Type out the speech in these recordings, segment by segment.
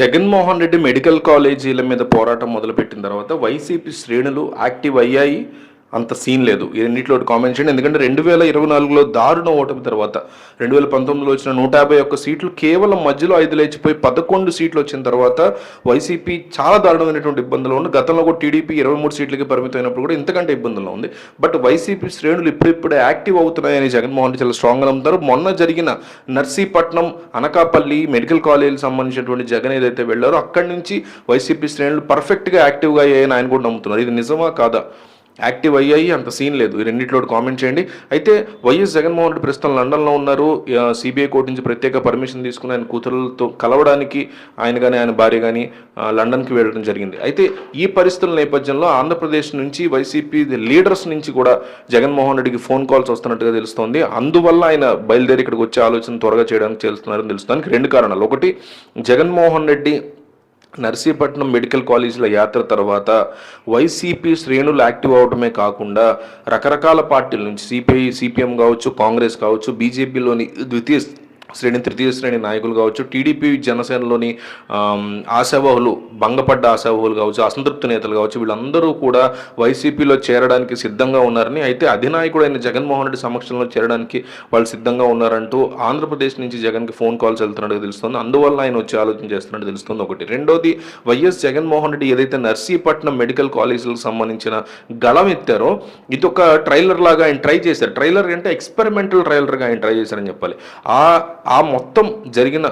Jaganmohan Reddy medical కాలేజీల మీద పోరాటం మొదలుపెట్టిన తర్వాత వైసీపీ శ్రేణులు యాక్టివ్ అయ్యాయి. అంత సీన్ లేదు. ఈ రెండిట్లో కామెంట్ చేయండి. ఎందుకంటే రెండు వేల ఇరవై నాలుగులో దారుణ ఓటమి తర్వాత రెండు వేల పంతొమ్మిదిలో వచ్చిన నూట యాభై ఒక్క సీట్లు కేవలం మధ్యలో ఐదు లేచిపోయి పదకొండు సీట్లు వచ్చిన తర్వాత వైసీపీ చాలా దారుణమైనటువంటి ఇబ్బందులు ఉంది. గతంలో కూడా టీడీపీ ఇరవై మూడు సీట్లకి పరిమితమైనప్పుడు కూడా ఇంతకంటే ఇబ్బందుల్లో ఉంది. బట్ వైసీపీ శ్రేణులు ఇప్పుడిప్పుడే యాక్టివ్ అవుతున్నాయని జగన్మోహన్ రెడ్డి చాలా స్ట్రాంగ్గా నమ్ముతారు. మొన్న జరిగిన నర్సీపట్నం అనకాపల్లి మెడికల్ కాలేజీకి సంబంధించినటువంటి జగన్ ఏదైతే వెళ్ళారో అక్కడి నుంచి వైసీపీ శ్రేణులు పర్ఫెక్ట్గా యాక్టివ్గా అయ్యాయని ఆయన కూడా నమ్ముతున్నారు. ఇది నిజమా కాదా? యాక్టివ్ అయ్యాయి అంత సీన్ లేదు. ఈ రెండిట్లో కామెంట్ చేయండి. అయితే వైఎస్ జగన్మోహన్ రెడ్డి ప్రస్తుతం లండన్లో ఉన్నారు. సిబిఐ కోర్టు నుంచి ప్రత్యేక పర్మిషన్ తీసుకుని ఆయన కూతురులతో కలవడానికి ఆయన కానీ ఆయన భార్య కానీ లండన్కి వెళ్ళడం జరిగింది. అయితే ఈ పరిస్థితుల నేపథ్యంలో ఆంధ్రప్రదేశ్ నుంచి వైసీపీ లీడర్స్ నుంచి కూడా జగన్మోహన్ రెడ్డికి ఫోన్ కాల్స్ వస్తున్నట్టుగా తెలుస్తోంది. అందువల్ల ఆయన బయలుదేరి ఇక్కడికి వచ్చే ఆలోచన త్వరగా చేయడానికి చేస్తున్నారని తెలుస్తుంది. రెండు కారణాలు. ఒకటి జగన్మోహన్ రెడ్డి నర్సీపట్నం మెడికల్ కాలేజీల యాత్ర తర్వాత వైసీపీ శ్రేణులు యాక్టివ్ అవడమే కాకుండా రకరకాల పార్టీల నుంచి సిపిఐ సిపిఎం కావచ్చు కాంగ్రెస్ కావచ్చు బీజేపీలోని ద్వితీయ శ్రేణి తృతీయ శ్రేణి నాయకులు కావచ్చు టీడీపీ జనసేనలోని ఆశావాహులు ఆశావహులు భంగపడ్డ ఆశావాహులు కావచ్చు అసంతృప్తి నేతలు కావచ్చు వీళ్ళందరూ కూడా వైసీపీలో చేరడానికి సిద్ధంగా ఉన్నారని అయితే అధినాయకుడైన జగన్మోహన్ రెడ్డి సమక్షంలో చేరడానికి వాళ్ళు సిద్ధంగా ఉన్నారంటూ ఆంధ్రప్రదేశ్ నుంచి జగన్కి ఫోన్ కాల్స్ వెళ్తున్నట్టు తెలుస్తుంది. అందువల్ల ఆయన వచ్చి ఆలోచన చేస్తున్నట్టు తెలుస్తుంది ఒకటి. రెండోది వైఎస్ జగన్మోహన్ రెడ్డి ఏదైతే నర్సీపట్నం మెడికల్ కాలేజీలకు సంబంధించిన గళం ఎత్తారో ఇది ఒక ట్రైలర్ లాగా ఆయన ట్రై చేశారు. ట్రైలర్ అంటే ఎక్స్పెరిమెంటల్ ట్రైలర్గా ఆయన ట్రై చేశారని చెప్పాలి. ఆ ఆ మొత్తం జరిగిన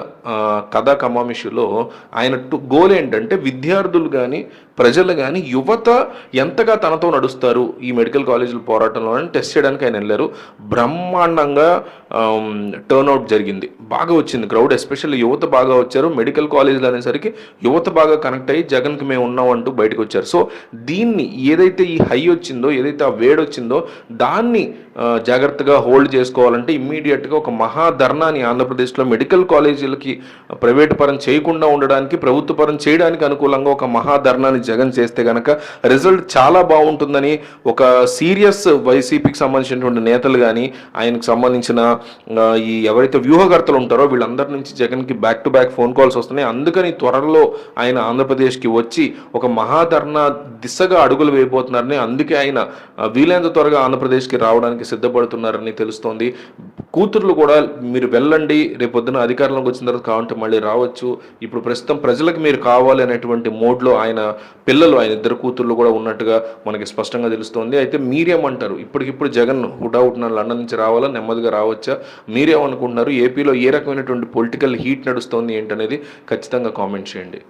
కథా కమామిషులో ఆయన టు- గోల్ ఏంటంటే విద్యార్థులు కానీ ప్రజలు కానీ యువత ఎంతగా తనతో నడుస్తారు ఈ మెడికల్ కాలేజీల పోరాటంలో అని టెస్ట్ చేయడానికి ఆయన వెళ్ళారు. బ్రహ్మాండంగా టర్న్అవుట్ జరిగింది. బాగా వచ్చింది క్రౌడ్ ఎస్పెషల్లీ యువత బాగా వచ్చారు. మెడికల్ కాలేజీలు అనేసరికి యువత బాగా కనెక్ట్ అయ్యి జగన్కి మేము ఉన్నాం అంటూ బయటకు వచ్చారు. సో దీన్ని ఏదైతే ఈ హై వచ్చిందో ఏదైతే ఆ వేడొచ్చిందో దాన్ని జాగ్రత్తగా హోల్డ్ చేసుకోవాలంటే ఇమ్మీడియట్గా ఒక మహాధర్నాని ఆంధ్రప్రదేశ్లో మెడికల్ కాలేజీలకి ప్రైవేట్ పరం చేయకుండా ఉండడానికి ప్రభుత్వ పరం చేయడానికి అనుకూలంగా ఒక మహాధర్నాని జగన్ చేస్తే గనక రిజల్ట్ చాలా బాగుంటుందని ఒక సీరియస్ వైసీపీకి సంబంధించినటువంటి నేతలు కానీ ఆయనకు సంబంధించిన ఈ ఎవరైతే వ్యూహకర్తలు ఉంటారో వీళ్ళందరి నుంచి జగన్కి back to back phone calls వస్తున్నాయి. అందుకని త్వరలో ఆయన ఆంధ్రప్రదేశ్కి వచ్చి ఒక మహాధర్నా దిశగా అడుగులు వేయబోతున్నారని అందుకే ఆయన వీలైనంత త్వరగా ఆంధ్రప్రదేశ్కి రావడానికి సిద్ధపడుతున్నారని తెలుస్తోంది. కూతుర్లు కూడా మీరు వెళ్ళండి రేపొద్దున అధికారంలోకి వచ్చిన తర్వాత కావాలంటే మళ్ళీ రావచ్చు. ఇప్పుడు ప్రస్తుతం ప్రజలకు మీరు కావాలి అనేటువంటి మోడ్లో ఆయన పిల్లలు ఆయన ఇద్దరు కూతుర్లు కూడా ఉన్నట్టుగా మనకి స్పష్టంగా తెలుస్తోంది. అయితే మీరేమంటారు ఇప్పటికిప్పుడు జగన్ హుటాహుట్ లండన్ నుంచి రావాలా? నెమ్మదిగా రావచ్చా? మీరేమనుకుంటున్నారు? ఏపీలో ఏ రకమైనటువంటి పొలిటికల్ హీట్ నడుస్తోంది ఏంటనేది ఖచ్చితంగా కామెంట్ చేయండి.